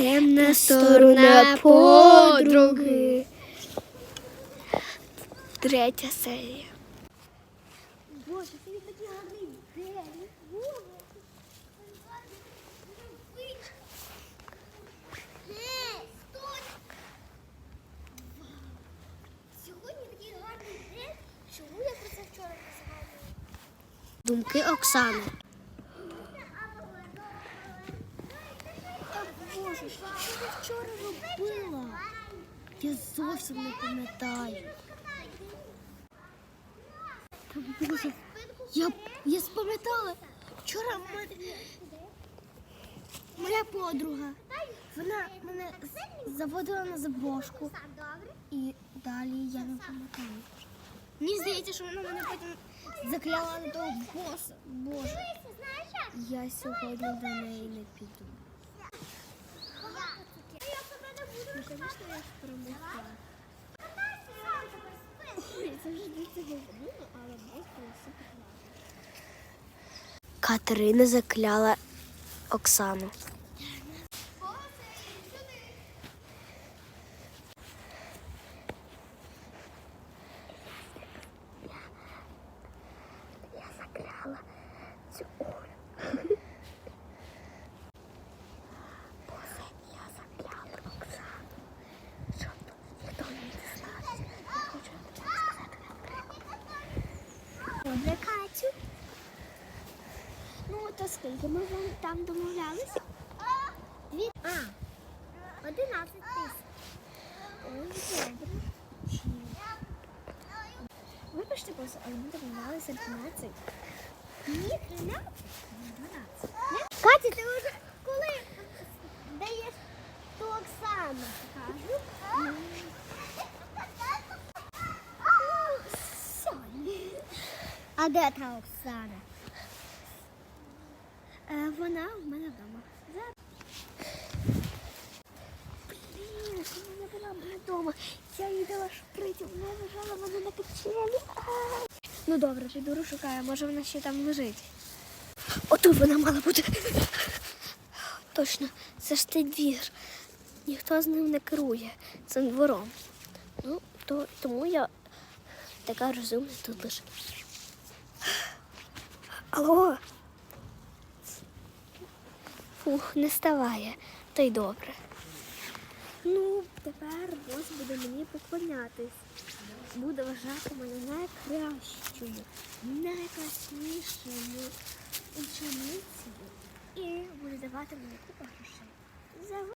Темна сторона подруги. Третя серія. Боже, це! Сьогодні такий гарний день. Чому я про це вчора не? Думки Оксани. Боже, що я вчора робила? Я зовсім не пам'ятаю. Боже, я, я спам'ятала. Вчора мене моя подруга. Вона мене заводила на заброшку. І далі я не пам'ятаю. Мені здається, що вона мене потім закляла на того боса. Боже. Я сьогодні до неї не піду. Ну, звісно, я ж Це вже до цього було, але просто. Катерина закляла Оксану. Я закляла цю Олю. Боже, я закляла Оксану. Щоб тут ніхто не дізнався. Я хочу сказати вам Добре, Катю. Ну, то скільки ми вам там домовлялись? Дві. А, 11 тисяч. Ой, добре. Вибачте, просто, але ми домовлялися 12. Ні, 13? 12. Катя, ти вже А де та Оксана? Е, вона в мене вдома. Блін, вона була в мене вдома. Я їй дала шприці, вона лежала в мене на печені. Ай. Ну добре, піду розшукаю, може вона ще там лежить. Отут вона мала бути. Точно, це ж той двір. Ніхто з ним не керує цим двором. Ну, то, тому я така розумна тут лише. Алло. Фух, не ставає, то й добре. Ну, тепер бос буде мені поклонятись. Буде вважати мене найкращою, найкраснішою ученицею і буде давати мені купу грошей.